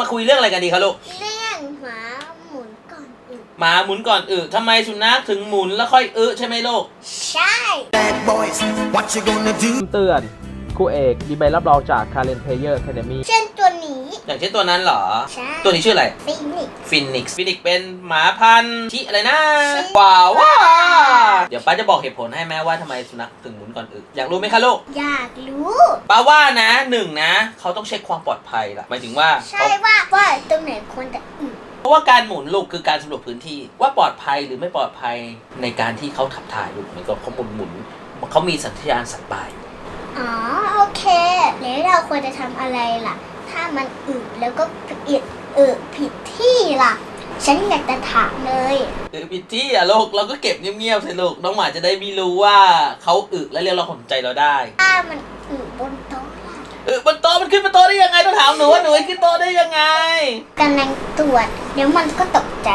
มาคุยเรื่องอะไรกันดีคะลูกเรื่องหมาหมุนก่อนอึหมาหมุนก่อนอึทำไมสุนัขถึงหมุนแล้วค่อยอึใช่ไหมลูกใช่ Bad boys, what you gonna do? คำเตือน ครูเอกมีใบรับรองจาก Karen Player Academy เช่นตัวนี้ อย่างเช่นตัวนั้นเหรอ ใช่ ตัวนี้ชื่ออะไร ฟินิกซ์ฟินิกซ์ฟินิกซ์เป็นหมาพันธุ์ที่อะไรนะชื่อว้าวว้าเดี๋ยวป้าจะบอกเหตุผลให้แม่ว่าทำไมสุนัขถึงหมุนก่อนอึอยากรู้ไหมคะลูก อยากรู้ ป้าว่านะหนึ่งนะ เขาต้องเช็คความปลอดภัยล่ะหมายถึงว่าใช่เขา ว่าว่าตรงไหนควรจะอึเพราะว่าการหมุนลูกคือการสำรวจพื้นที่ว่าปลอดภัยหรือไม่ปลอดภัยในการที่เขาขับถ่ายลูกเหมือนกับเขาหมุนหมุนเขามีสัญชาตญาณสัตว์ป่าอยู่ อ๋อโอเค แล้วเราควรจะทำอะไรล่ะ ถ้ามันอึแล้วก็อึอึผิดที่ล่ะ ฉันอยากจะถามเลยอึผิดที่อะลูกเราก็เก็บเงียบๆสิลูกน้องหมาจะได้ไม่รู้ว่าเขาอึแล้วเรียกเราความสนใจเราได้ถ้ามันอึบนโต๊ะล่ะอึบนโต๊ะมันขึ้นบนโต๊ะได้ยังไงต้องถามหนูว่าหนูขึ้นโต๊ะได้ยังไงกำลังตรวจเดี๋ยวมันก็ตกใจ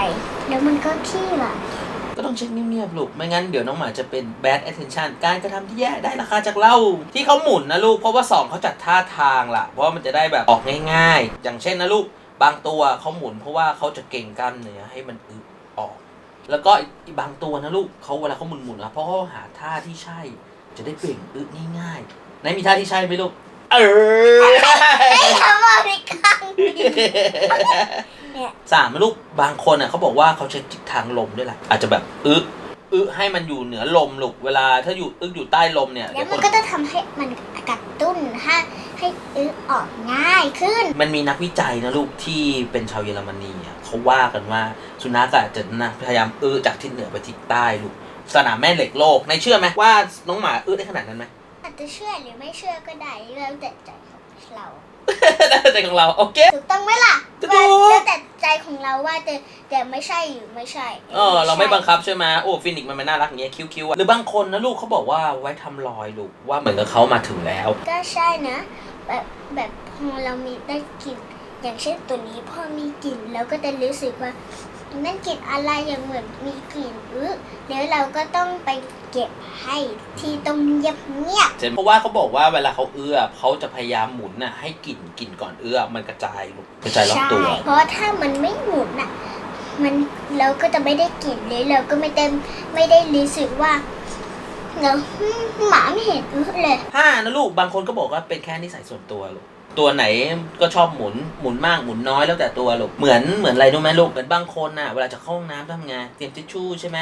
เดี๋ยวมันก็ขี้ล่ะก็ ต้องเช็คเงียบๆลูก ไม่งั้นเดี๋ยวน้องหมาจะเป็น bad attention การกระทำที่แย่ได้ราคาจากเรา ที่เขาหมุนนะลูก เพราะว่าสองเขาจัดท่าทางล่ะ เพราะว่ามันจะได้แบบออกง่าย ๆ อย่างเช่นนะลูก บางตัวเขาหมุนเพราะว่าเขาจะเก่งกล้ามเนื้อให้มันอึออก แล้วก็อีกบางตัวนะลูกเขาเวลาเขาหมุนหมุนๆนะเพราะเขาหาท่าที่ใช่ จะได้เปล่งอึง่ายๆไหนมีท่าที่ใช่ไหมลูก เออ ไอ้ทำอะไรกันเนี่ย สามลูกบางคนอะเขาบอกว่าเขาเช็คทิศทางลมด้วยแหละอาจจะแบบอึอึให้มันอยู่เหนือลมลูกเวลาถ้าอยู่อึอยู่ใต้ลมเนี่ยแล้เดี๋ยววคมันนก็จะทำให้มันกระตุ้นให้ให้อึออกง่ายขึ้น มันมีนักวิจัยนะลูกที่เป็นชาวเยอรมนีอะเขาว่ากันว่าสุนัขอะจะนะพยายามอึจากทิศเหนือไปทิศใต้ลูกสนามแม่เหล็กโลกในเชื่อไหมว่าน้องหมาอึได้ขนาดนั้นไหมอาจจะเชื่อหรือไม่เชื่อก็ได้แล้วแต่ใจของ เราได้ใจของเราโอเค ถูกต้องไหมล่ะถูกแล้วแต่ใจของเราว่าจะจะไม่ใช่หรือไม่ใช่เออเราไม่บังคับใช่ไหมโอ้ฟินิกซ์มันมันน่ารักอย่างเงี้ยคิ้วๆอะหรือบางคนนะลูกเขาบอกว่าไว้ทำรอยลูกว่าเหมือนกับเขามาถึงแล้ว ก็ใช่นะ แบบแบบพอเรามีได้กลิ่นอย่างเช่นตัวนี้พอมีกลิ่นเราก็จะรู้สึกว่า นั่นกลิ่นอะไรอย่างเหมือนมีกลิ่นอึแล้วเราก็ต้องไปเก็บให้ที่ต้องเงียบเงียบเช่นเพราะว่าเขาบอกว่าเวลาเขาเอื้อเขาจะพยายามหมุนน่ะให้กลิ่นกลิ่นก่อนเอื้อมันกระจายลูกกระจายรอบใช่ตัว เพราะถ้ามันไม่หมุนอะมันเราก็จะไม่ได้กลิ่นเลยเราก็ไม่ได้ไม่ได้รู้สึกว่าเนอะหมาไม่เห็นอึเลยห้านะลูกบางคนก็บอกว่าเป็นแค่นิสัยส่วนตัวลูก ตัวไหนก็ชอบหมุนหมุนมากหมุนน้อยแล้วแต่ตัวลูกเหมือนเหมือนอะไรรู้ไหมลูกเหมือนบางคนน่ะเวลาจะเข้าห้องน้ำทำไงเตรียมทิชชู่ใช่ไหม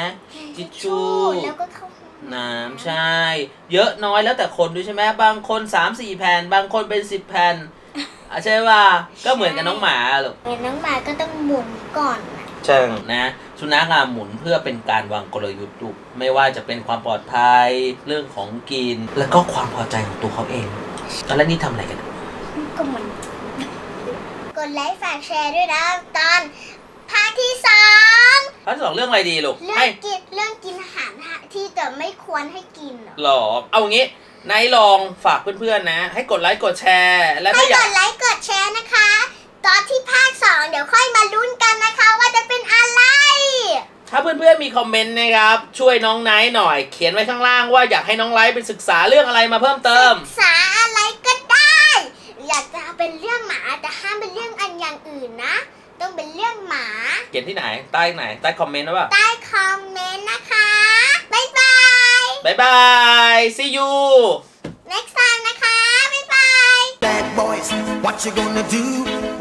ทิชชู่แล้วก็เข้าห้องน้ำใช่ เยอะน้อยแล้วแต่คนด้วยใช่ไหมบางคนสามสี่แผ่นบางคนเป็นสิบแผ่นอะใช่ป่ะก็เหมือนกับน้องหมาลูกเหมือนน้องหมาก็ต้องหมุนก่อนนะใช่นะสุนัขอะหมุนเพื่อเป็นการวางกลยุทธ์ลูกไม่ว่าจะเป็นความปลอดภัยเรื่องของกิน แล้วก็ความพอใจของตัวเขาเองแล้วนี่ทำอะไรกัน ก็เหมือนกดไลค์ฝากแชร์ด้วยนะตอนภาคที่สองพาร์ทสองเรื่องอะไรดีลูกเรื่อให้งกินเรื่องกินอาหารที่แต่ไม่ควรให้กินเหรอหรอเอางี้ไนายลองฝากเพื่อนๆนะ ให้กดไลค์กดแชร์ และให้ถ้าอยากดไลค์กดแชร์นะคะ ตอนที่ภาคสองเดี๋ยวค่อยมาลุ้นกันนะคะว่าจะเป็นอะไร ถ้าเพื่อนๆมีคอมเมนต์นะครับ ช่วยน้องไนท์หน่อย เขียนไว้ข้างล่างว่าอยากให้น้องไลท์ไปศึกษาเรื่องอะไรมาเพิ่มเติมศึกษาอะไรก็ได้อยากจะ เป็นเรื่องหมาแต่ห้ามเป็นเรื่องอันอย่างอื่นนะ ต้องเป็นเรื่องหมา เขียนที่ไหน ใต้ไหน ใต้คอมเมนต์หรือเปล่าใต้คอมเมนต์นะคะ บ๊ายบาย บายบาย see you next time นะคะ บ๊ายบาย Bad boys, what you gonna do?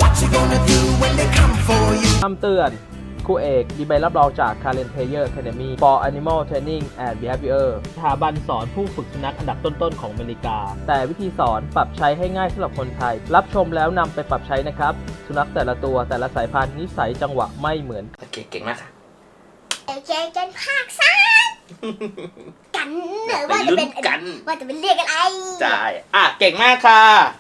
What you gonna do when they come for you? คำเตือน ครูเอกมีใบรับรองจาก Karen Player Academy for Animal Training and Behavior สถาบันสอนผู้ฝึกสุนัขอันดับต้นๆของอเมริกา แต่วิธีสอนปรับใช้ให้ง่ายสำหรับคนไทย รับชมแล้วนำไปปรับใช้นะครับ สุนัขแต่ละตัวแต่ละสายพันธุ์นิสัยจังหวะไม่เหมือนโอเคเก่งมากค่ะเอเจกันภาคสามกันเนอะว่าจะเป็นไปลุ้นกันว่าจะเป็นเรื่องอะไร ใช่อะเก่งมากค่ะ